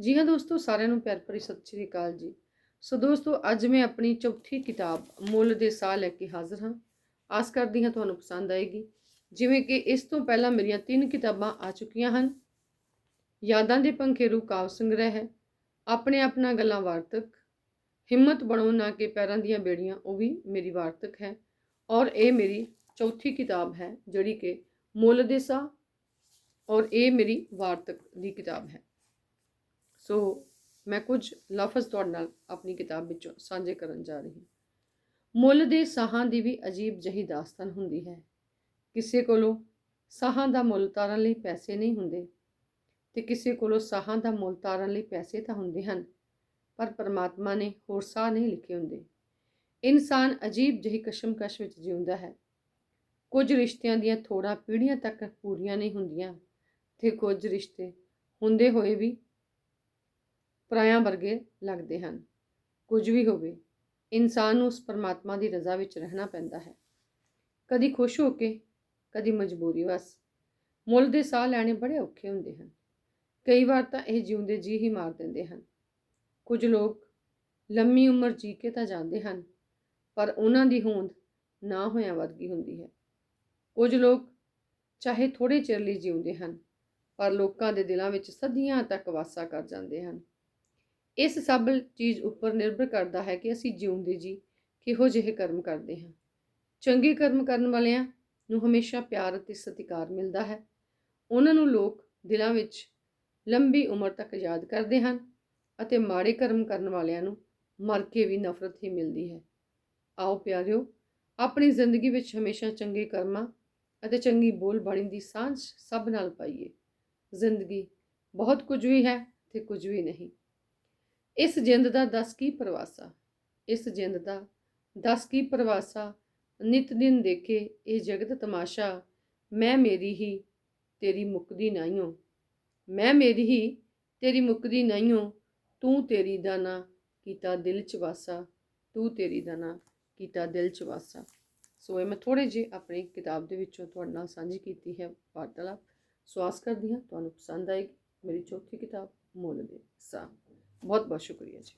ਜੀ ਹਾਂ ਦੋਸਤੋ, ਸਾਰਿਆਂ ਨੂੰ ਪਿਆਰ ਭਰੀ ਸਤਿ ਸ਼੍ਰੀ ਅਕਾਲ ਜੀ। ਸੋ ਦੋਸਤੋ, ਅੱਜ ਮੈਂ ਆਪਣੀ ਚੌਥੀ ਕਿਤਾਬ ਮੁੱਲ ਦੇ ਸਾਹ ਲੈ ਕੇ ਹਾਜ਼ਰ ਹਾਂ। ਆਸ ਕਰਦੀ ਹਾਂ ਤੁਹਾਨੂੰ ਪਸੰਦ ਆਏਗੀ। ਜਿਵੇਂ ਕਿ ਇਸ ਤੋਂ ਪਹਿਲਾਂ ਮੇਰੀਆਂ ਤਿੰਨ ਕਿਤਾਬਾਂ ਆ ਚੁੱਕੀਆਂ ਹਨ। ਯਾਦਾਂ ਦੇ ਪੰਖੇਰੂ ਕਾਵ ਸੰਗ੍ਰਹਿ ਹੈ। ਆਪਣੇ ਆਪਣਾ ਗੱਲਾਂ ਵਾਰਤਕ। ਹਿੰਮਤ ਬਣੋ ਨਾ ਕਿ ਪੈਰਾਂ ਦੀਆਂ ਬੇੜੀਆਂ, ਉਹ ਵੀ ਮੇਰੀ ਵਾਰਤਕ ਹੈ। ਔਰ ਇਹ ਮੇਰੀ ਚੌਥੀ ਕਿਤਾਬ ਹੈ, ਜਿਹੜੀ ਕਿ ਮੁੱਲ ਦੇ ਸਾਹ ਔਰ ਇਹ ਮੇਰੀ ਵਾਰਤਕ ਦੀ ਕਿਤਾਬ ਹੈ। ਸੋ ਮੈਂ ਕੁਝ ਲਫ਼ਜ਼ ਤੁਹਾਡੇ ਨਾਲ ਆਪਣੀ ਕਿਤਾਬ ਵਿੱਚੋਂ ਸਾਂਝੇ ਕਰਨ ਜਾ ਰਹੀ ਹਾਂ। ਮੁੱਲ ਦੇ ਸਾਹਾਂ ਦੀ ਵੀ ਅਜੀਬ ਜਹੀ ਦਾਸਤਾਨ ਹੁੰਦੀ ਹੈ। ਕਿਸੇ ਕੋਲੋਂ ਸਾਹਾਂ ਦਾ ਮੁੱਲ ਤਾਰਨ ਲਈ ਪੈਸੇ ਨਹੀਂ ਹੁੰਦੇ ਤੇ ਕਿਸੇ ਕੋਲੋਂ ਸਾਹਾਂ ਦਾ ਮੁੱਲ ਤਾਰਨ ਲਈ ਪੈਸੇ ਤਾਂ ਹੁੰਦੇ ਹਨ, ਪਰ ਪਰਮਾਤਮਾ ਨੇ ਹੋਰ ਸਾਹ ਨਹੀਂ ਲਿਖੇ ਹੁੰਦੇ। ਇਨਸਾਨ ਅਜੀਬ ਜਿਹੀ ਕਸ਼ਮਕਸ਼ ਵਿੱਚ ਜਿਉਂਦਾ ਹੈ। ਕੁਝ ਰਿਸ਼ਤਿਆਂ ਦੀਆਂ ਥੋੜਾ ਪੀੜ੍ਹੀਆਂ ਤੱਕ ਪੂਰੀਆਂ ਨਹੀਂ ਹੁੰਦੀਆਂ ਤੇ ਕੁਝ ਰਿਸ਼ਤੇ ਹੁੰਦੇ ਹੋਏ ਵੀ ਪਰਾਇਆਂ ਵਰਗੇ ਲੱਗਦੇ ਹਨ। ਕੁਝ ਵੀ ਹੋਵੇ, ਇਨਸਾਨ ਨੂੰ ਉਸ ਪਰਮਾਤਮਾ ਦੀ ਰਜ਼ਾ ਵਿੱਚ ਰਹਿਣਾ ਪੈਂਦਾ ਹੈ। ਕਦੀ ਖੁਸ਼ ਹੋ ਕੇ, ਕਦੀ ਮਜਬੂਰੀ ਵਸ ਮੁੱਲ ਦੇ ਸਾਹ ਲੈਣੇ ਬੜੇ ਔਖੇ ਹੁੰਦੇ ਹਨ। ਕਈ ਵਾਰ ਤਾਂ ਇਹ ਜਿਉਂਦੇ ਜੀ ਹੀ ਮਾਰ ਦਿੰਦੇ ਹਨ। ਕੁਝ ਲੋਕ ਲੰਮੀ ਉਮਰ ਜੀ ਕੇ ਤਾਂ ਜਾਂਦੇ ਹਨ, ਪਰ ਉਹਨਾਂ ਦੀ ਹੋਂਦ ਨਾ ਹੋਇਆਂ ਵਰਗੀ ਹੁੰਦੀ ਹੈ। ਕੁਝ ਲੋਕ ਚਾਹੇ ਥੋੜੇ ਚਿਰ ਲਈ ਜਿਉਂਦੇ ਹਨ, ਪਰ ਲੋਕਾਂ ਦੇ ਦਿਲਾਂ ਵਿੱਚ ਸਦੀਆਂ ਤੱਕ ਵਾਸਾ ਕਰ ਜਾਂਦੇ ਹਨ। ਇਸ ਸਭ ਚੀਜ਼ ਉੱਪਰ ਨਿਰਭਰ ਕਰਦਾ ਹੈ ਕਿ ਅਸੀਂ ਜਿਉਂਦੇ ਜੀ, ਕਿਹੋ ਜਿਹੇ ਕਰਮ ਕਰਦੇ ਹਾਂ। ਚੰਗੇ ਕਰਮ ਕਰਨ ਵਾਲਿਆਂ ਨੂੰ ਹਮੇਸ਼ਾ ਪਿਆਰ ਅਤੇ ਸਤਿਕਾਰ ਮਿਲਦਾ ਹੈ। ਉਹਨਾਂ ਨੂੰ ਲੋਕ ਦਿਲਾਂ ਵਿੱਚ ਲੰਬੀ ਉਮਰ ਤੱਕ ਯਾਦ ਕਰਦੇ ਹਨ ਅਤੇ ਮਾੜੇ ਕਰਮ ਕਰਨ ਵਾਲਿਆਂ ਨੂੰ ਮਰ ਕੇ ਵੀ ਨਫ਼ਰਤ ਹੀ ਮਿਲਦੀ ਹੈ। ਆਓ ਪਿਆਰਿਓ, ਆਪਣੀ ਜ਼ਿੰਦਗੀ ਵਿੱਚ ਹਮੇਸ਼ਾ ਚੰਗੇ ਕਰਮਾਂ ਅਤੇ ਚੰਗੀ ਬੋਲਬਾਣੀ ਦੀ ਸਾਂਝ ਸਭ ਨਾਲ ਪਾਈਏ। ਜ਼ਿੰਦਗੀ ਬਹੁਤ ਕੁਝ ਵੀ ਹੈ ਤੇ ਕੁਝ ਵੀ ਨਹੀਂ। ਇਸ ਜਿੰਦ ਦਾ ਦੱਸ ਕੀ ਪ੍ਰਵਾਸਾ? ਇਸ ਜਿੰਦ ਦਾ ਦਸ ਕੀ ਪ੍ਰਵਾਸਾ? ਨਿਤ ਦਿਨ ਦੇਖੇ ਇਹ ਜਗਤ ਤਮਾਸ਼ਾ, ਮੈਂ ਮੇਰੀ ਹੀ ਤੇਰੀ ਮੁਕਦੀ ਨਾਈਓ। ਮੈਂ ਮੇਰੀ ਹੀ ਤੇਰੀ ਮੁਕਦੀ ਨਾਈਓ, ਤੂੰ ਤੇਰੀ ਦਾ ਨਾ ਕੀਤਾ ਦਿਲ ਚ ਵਾਸਾ, ਤੂੰ ਤੇਰੀ ਦਾ ਨਾ ਕੀਤਾ ਦਿਲ ਚ ਵਾਸਾ। ਸੋ ਇਹ ਮੈਂ ਥੋੜੇ ਜਿਹੇ ਆਪਣੀ ਕਿਤਾਬ ਦੇ ਵਿੱਚੋਂ ਤੁਹਾਡੇ ਨਾਲ ਸਾਂਝੀ ਕੀਤੀ ਹੈ ਵਾਰਤਾਲਾਪ। ਸਵਾਸ ਕਰਦੀ ਹਾਂ ਤੁਹਾਨੂੰ ਪਸੰਦ ਆਏਗੀ ਮੇਰੀ ਚੌਥੀ ਕਿਤਾਬ ਮੁੱਲ ਦੇ ਸਾਹ। ਬਹੁਤ ਬਹੁਤ ਸ਼ੁਕਰੀਆ ਜੀ